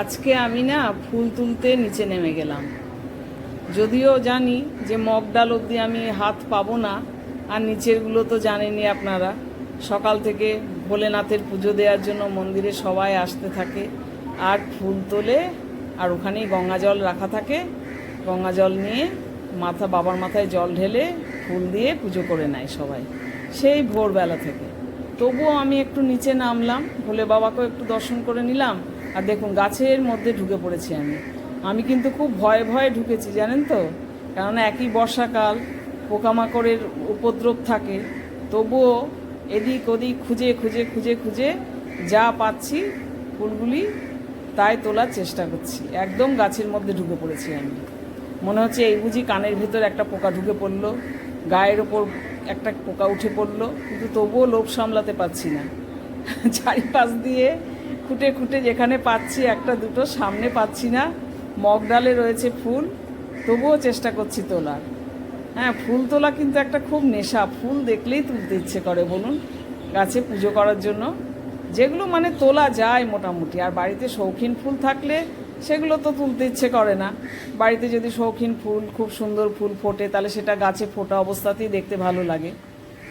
আজকে আমি না ফুল তুলতে নিচে নেমে গেলাম। যদিও জানি যে মগ ডাল অবধি আমি হাত পাবো না, আর নিচেরগুলো তো জানেনই আপনারা। সকাল থেকে ভোলেনাথের পুজো দেওয়ার জন্য মন্দিরে সবাই আসতে থাকে, আর ফুল তোলে, আর ওখানেই গঙ্গা জল রাখা থাকে। গঙ্গা জল নিয়ে মাথা, বাবার মাথায় জল ঢেলে ফুল দিয়ে পুজো করে নেয় সবাই, সেই ভোরবেলা থেকে। তবুও আমি একটু নিচে নামলাম, ভোলে বাবাকেও একটু দর্শন করে নিলাম আর দেখুন, গাছের মধ্যে ঢুকে পড়েছি আমি। আমি কিন্তু খুব ভয়ে ভয়ে ঢুকেছি, জানেন তো? কেননা একই বর্ষাকাল, পোকামাকড়ের উপদ্রব থাকে। তবুও এদিক ওদিক খুঁজে খুঁজে খুঁজে খুঁজে যা পাচ্ছি, ফুলগুলি তাই তোলার চেষ্টা করছি। একদম গাছের মধ্যে ঢুকে পড়েছি আমি। মনে হচ্ছে এই বুঝি কানের ভেতর একটা পোকা ঢুকে পড়ল, গায়ের ওপর একটা পোকা উঠে পড়ল, কিন্তু তবুও লোভ সামলাতে পারছি না। চারিপাশ দিয়ে খুঁটে খুঁটে যেখানে পাচ্ছি, একটা দুটো, সামনে পাচ্ছি না। মগ ডালে রয়েছে ফুল, তবুও চেষ্টা করছি তোলার। হ্যাঁ ফুল তোলা কিন্তু একটা খুব নেশা। ফুল দেখলেই তুলতে ইচ্ছে করে, বলুন। গাছে পুজো করার জন্য। যেগুলো মানে তোলা যায় মোটামুটি। আর বাড়িতে শৌখিন ফুল থাকলে সেগুলো তো তুলতে ইচ্ছে করে না। বাড়িতে যদি শৌখিন ফুল, খুব সুন্দর ফুল ফোটে, তাহলে সেটা গাছে ফোটা অবস্থাতেই দেখতে ভালো লাগে।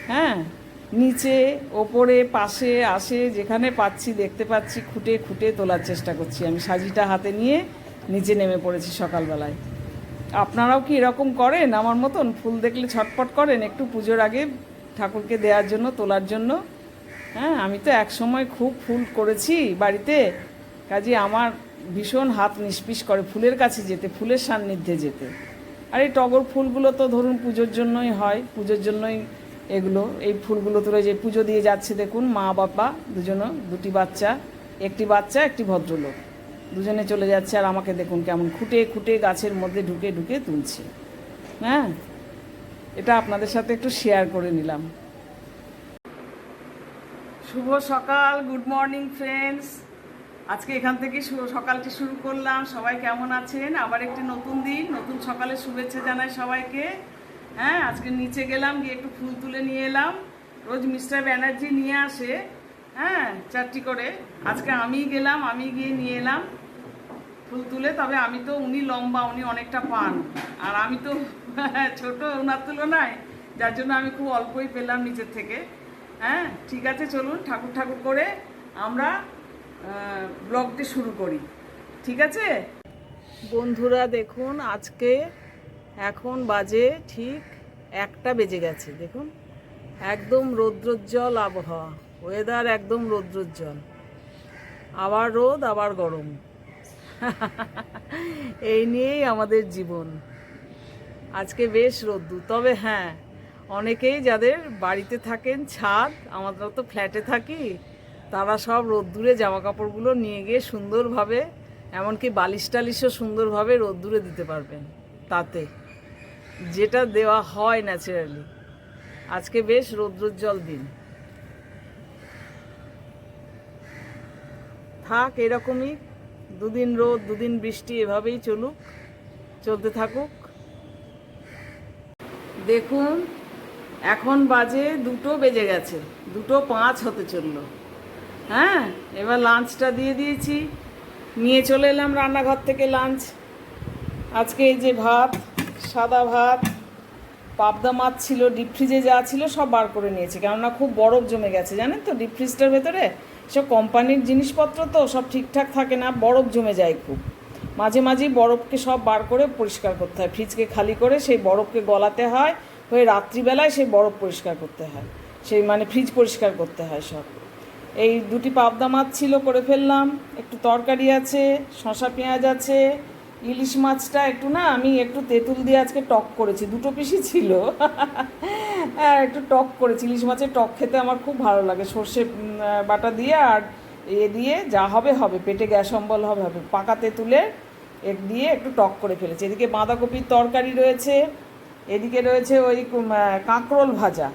হ্যাঁ নিচে, ওপরে, পাশে, আসে, যেখানে পাচ্ছি, দেখতে পাচ্ছি, খুঁটে খুঁটে তোলার চেষ্টা করছি। আমি সাজিটা হাতে নিয়ে নিচে নেমে পড়েছি সকালবেলায়। আপনারাও কি এরকম করেন? আমার মতন ফুল দেখলে ছটপট করেন? একটু পুজোর আগে ঠাকুরকে দেওয়ার জন্য, তোলার জন্য? হ্যাঁ আমি তো এক সময় খুব ফুল করেছি বাড়িতে। কাজে আমার ভীষণ হাত নিষ্পিস করে ফুলের কাছে যেতে, ফুলের সান্নিধ্যে যেতে। আর, এই টগর ফুলগুলো তো ধরুন পুজোর জন্যই হয়, পুজোর জন্যই এগুলো, এই ফুলগুলো তোরা যে পুজো দিয়ে যাচ্ছে দেখুন, মা, বাবা, দুজনও, দুটি বাচ্চা, একটি বাচ্চা, একটি ভদ্রলোক। দুজনে চলে যাচ্ছে আর আমাকে দেখুন কেমন খুঁটে খুঁটে গাছের মধ্যে ঢুকে ঢুকে তুলছে। হ্যাঁ? এটা আপনাদের সাথে একটু শেয়ার করে নিলাম। শুভ সকাল গুড মর্নিং ফ্রেন্ডস আজকে এখান থেকে সকালটি শুরু করলাম। সবাই কেমন আছেন? আবার একটি নতুন দিন, নতুন সকালে শুভেচ্ছা জানাই সবাইকে। হ্যাঁ আজকে নিচে গেলাম, গিয়ে একটু ফুল তুলে নিয়ে এলাম। রোজ মিস্টার ব্যানার্জি নিয়ে আসে হ্যাঁ চারটি করে। আজকে আমি গেলাম আমি গিয়ে নিয়ে এলাম ফুল তুলে। তবে আমি তো উনি লম্বা, উনি অনেকটা পান। আর আমি তো ছোট ওনার তুলনায়, যার জন্য আমি খুব অল্পই পেলাম নিচের থেকে। হ্যাঁ ঠিক আছে, চলুন, ঠাকুর ঠাকুর করে আমরা ব্লগটি শুরু করি। ঠিক আছে? বন্ধুরা, দেখুন, আজকে এখন বাজে ঠিক একটা বেজে গেছে, দেখুন। একদম রৌদ্রোজ্জ্বল আবহাওয়া ওয়েদার একদম রৌদ্রোজ্জ্বল। আবার রোদ, আবার গরম। এই নিয়েই আমাদের জীবন। আজকে বেশ রোদ্দু তবে হ্যাঁ অনেকেই যাদের বাড়িতে থাকেন ছাদ, আমরা তো ফ্ল্যাটে থাকি, তারা সব রোদ্দুরে জামা কাপড়গুলো নিয়ে গিয়ে সুন্দরভাবে, এমনকি বালিশ টালিশও সুন্দরভাবে রোদ্দুরে দিতে পারবেন, তাতে। যেটা দেওয়া হয় ন্যাচারালি আজকে বেশ রৌদ্রোজ্জ্বল দিন। থাক এরকমই, দুদিন রোদ, দুদিন বৃষ্টি, এভাবেই চলুক, চলতে থাকুক। দেখুন, এখন বাজে দুটো বেজে গেছে, দুটো পাঁচ হতে চলল। হ্যাঁ এবার লাঞ্চটা দিয়ে দিয়েছি, নিয়ে চলে এলাম রান্নাঘর থেকে লাঞ্চ আজকে এই যে ভাত সাদা ভাত, পাবদা মাছ ছিল ডিপ ফ্রিজে যা ছিল সব বার করে নিয়েছি। কেননা খুব বরফ জমে গেছে, জানেন তো? ডিপ ফ্রিজটার ভেতরে সব কোম্পানির জিনিসপত্র তো সব ঠিকঠাক থাকে না, বরফ জমে যায় খুব। মাঝে মাঝেই বরফকে সব বার করে পরিষ্কার করতে হয়। ফ্রিজকে খালি করে সেই বরফকে গলাতে হয়, হয়ে রাত্রিবেলায় সেই বরফ পরিষ্কার করতে হয়। সেই মানে ফ্রিজ পরিষ্কার করতে হয় সব। এই দুটি পাবদা মাছ ছিল, করে ফেললাম। একটু তরকারি আছে শশা পেঁয়াজ আছে ইলিশ মাছটা একটু না, আমি একটু তেঁতুল দিয়ে আজকে টক করেছি, দুটো পিসই ছিল। হ্যাঁ একটু টক করেছি, ইলিশ মাছের টক খেতে আমার খুব ভালো লাগে। সর্ষে বাটা দিয়ে আর এ দিয়ে যা হবে হবে। পেটে গ্যাস অম্বল হবে হবে। পাকা তেঁতুলে এক দিয়ে একটু টক করে ফেলেছি। এদিকে বাঁধাকপির তরকারি রয়েছে, এদিকে রয়েছে ওই কাঁকরোল ভাজা।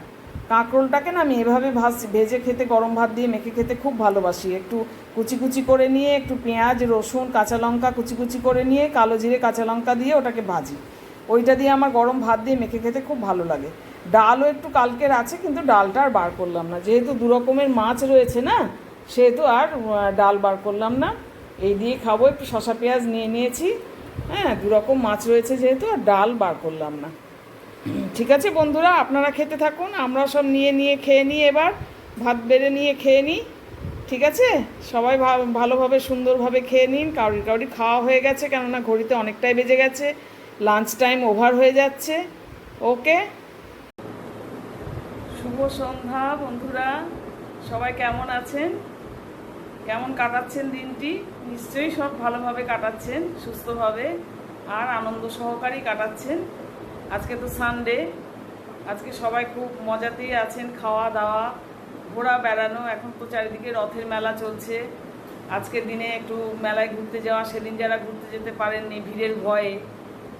কাঁকরোলটাকে না আমি এভাবে ভাজ, ভেজে খেতে গরম ভাত দিয়ে মেখে খেতে খুব ভালোবাসি। একটু কুচি কুচি করে নিয়ে, একটু পেঁয়াজ, রসুন, কাঁচা লঙ্কা কুচি কুচি করে নিয়ে, কালো জিরে, কাঁচা লঙ্কা দিয়ে ওটাকে ভাজি। ওইটা দিয়ে আমার গরম ভাত দিয়ে মেখে খেতে খুব ভালো লাগে। ডালও একটু কালকের আছে, কিন্তু ডালটা আর বার করলাম না। যেহেতু দু রকমের মাছ রয়েছে না, সেহেতু আর ডাল বার করলাম না। এই দিয়ে খাব, একটু শশা পেঁয়াজ নিয়ে নিয়েছি। হ্যাঁ দু রকম মাছ রয়েছে যেহেতু, আর ডাল বার করলাম না। ঠিক আছে বন্ধুরা, আপনারা খেতে থাকুন, আমরা সব নিয়ে নিয়ে খেয়ে নিই এবার, ভাত বেড়ে নিয়ে খেয়ে নিই, ঠিক আছে? সবাই ভালোভাবে, সুন্দরভাবে খেয়ে নিন, কাউরি কাউরি খাওয়া হয়ে গেছে, কেননা ঘড়িতে অনেকটাই বেজে গেছে লাঞ্চ টাইম ওভার হয়ে যাচ্ছে ওকে শুভ সন্ধ্যা বন্ধুরা, সবাই কেমন আছেন? কেমন কাটাচ্ছেন দিনটি? নিশ্চয়ই সব ভালোভাবে কাটাচ্ছেন, সুস্থভাবে, আর আনন্দ সহকারেই কাটাচ্ছেন। আজকে তো সানডে আজকে সবাই খুব মজাতেই আছেন, খাওয়া দাওয়া, ঘোরা বেড়ানো। এখন তো চারিদিকে রথের মেলা চলছে। আজকের দিনে একটু মেলায় ঘুরতে যাওয়া, সেদিন যারা ঘুরতে যেতে পারেননি ভিড়ের ভয়ে,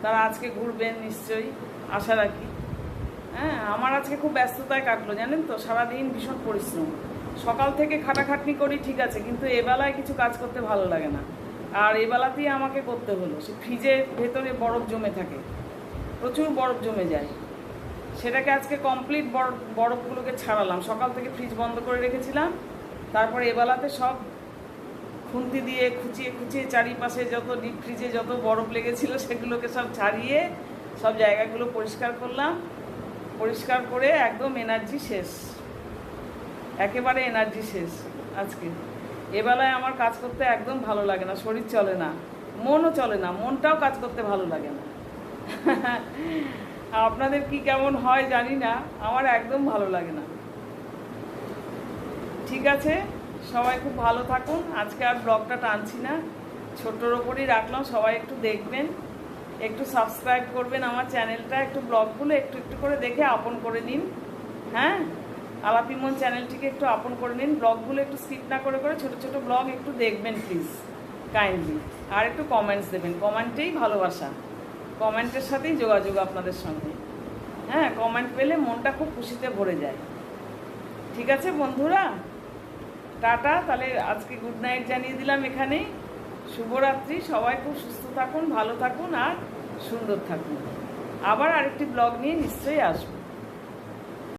তারা আজকে ঘুরবেন নিশ্চয়ই, আশা রাখি। হ্যাঁ আমার আজকে খুব ব্যস্ততায় কাটলো, জানেন তো? সারাদিন ভীষণ পরিশ্রম। সকাল থেকে খাটাখাটনি করি, ঠিক আছে, কিন্তু এবেলায় কিছু কাজ করতে ভালো লাগে না। আর এবেলাতেই আমাকে করতে হলো। সে ফ্রিজের ভেতরে বরফ জমে থাকে। প্রচুর বরফ জমে যায়। সেটাকে আজকে কমপ্লিট বরফ বরফগুলোকে ছাড়ালাম। সকাল থেকে ফ্রিজ বন্ধ করে রেখেছিলাম। তারপরে এবেলাতে সব খুন্তি দিয়ে খুচিয়ে খুচিয়ে চারিপাশে যত ডিপ ফ্রিজে যত বরফ লেগেছিল, সেগুলোকে সব ছাড়িয়ে সব জায়গাগুলো পরিষ্কার করলাম। পরিষ্কার করে একদম এনার্জি শেষ। একেবারে এনার্জি শেষ আজকে। এবেলায় আমার কাজ করতে একদম ভালো লাগে না, শরীর চলে না। মনও চলে না, মনটাও কাজ করতে ভালো লাগে না। আপনাদের কি কেমন হয় জানি না, আমার একদম ভালো লাগে না। ঠিক আছে, সবাই খুব ভালো থাকুন, আজকে আর ব্লগটা টানছি না, ছোট্টর ওপরই রাখলাম, সবাই একটু দেখবেন, একটু সাবস্ক্রাইব করবেন আমার চ্যানেলটা, একটু ব্লগগুলো একটু একটু করে দেখে আপন করে নিন হ্যাঁ? আলাপিমন চ্যানেলটিকে একটু আপন করে নিন, ব্লগগুলো একটু স্কিপ না করে করে ছোট ছোট ব্লগ একটু দেখবেন প্লিজ কাইন্ডলি আর একটু কমেন্টস দেবেন কমেন্টেই ভালোবাসা। কমেন্টের সাথেই যোগাযোগ আপনাদের সঙ্গে। হ্যাঁ কমেন্ট পেলে মনটা খুব খুশিতে ভরে যায়। ঠিক আছে বন্ধুরা? টাটা, তাহলে আজকে গুড নাইট জানিয়ে দিলাম এখানেই। শুভরাত্রি, সবাই খুব সুস্থ থাকুন, ভালো থাকুন আর সুন্দর থাকুন। আবার আরেকটি ব্লগ নিয়ে নিশ্চয়ই আসব।